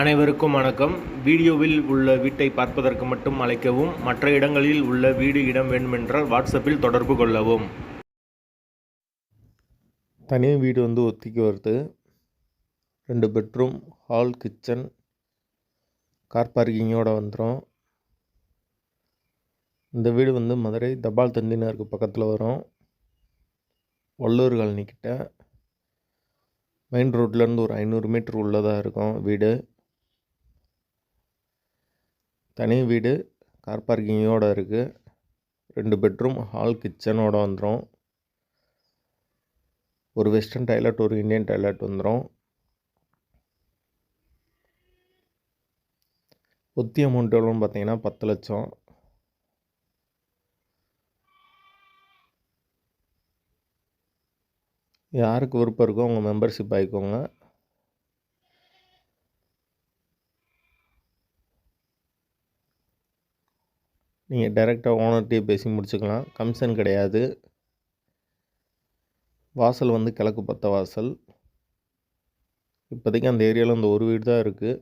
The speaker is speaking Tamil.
அனைவருக்கும் வணக்கம். வீடியோவில் உள்ள வீட்டை பார்ப்பதற்கு மட்டும் அழைக்கவும் மற்ற இடங்களில் உள்ள வீடு இடம் வேண்டுமென்றால் வாட்ஸ்அப்பில் தொடர்பு கொள்ளவும். தனி வீடு வந்து ஒத்திக்கு வருது. ரெண்டு பெட்ரூம் ஹால் கிச்சன். கார் பார்க்கிங்கோடு வந்துடும் இந்த வீடு வந்து மதுரை தபால் தந்தினருக்கு பக்கத்தில் வரும். வள்ளூர் காலனிக்கிட்ட. மெயின் ரோட்லேருந்து ஒரு ஐநூறு மீட்டர் உள்ளதாக இருக்கும் வீடு. தனி வீடு கார் பார்க்கிங்கோடு இருக்குது ரெண்டு பெட்ரூம் ஹால் கிச்சனோட வந்துடும் ஒரு வெஸ்டர்ன் டாய்லெட் ஒரு இந்தியன் டாய்லெட் வந்துடும் ஒத்தி அமௌண்ட் எவ்வளோன்னு பார்த்தீங்கன்னா பத்து லட்சம். யாருக்கு விருப்பம் இருக்கோ உங்கள் மெம்பர்ஷிப் ஆகிக்கோங்க நீங்கள் டைரெக்டாக ஓனர்கிட்டயே பேசி முடிச்சுக்கலாம். கமிஷன் கிடையாது. வாசல் வந்து கிழக்கு பத்த வாசல். இப்போதைக்கு அந்த ஏரியாவில் அந்த ஒரு வீடு தான் இருக்குது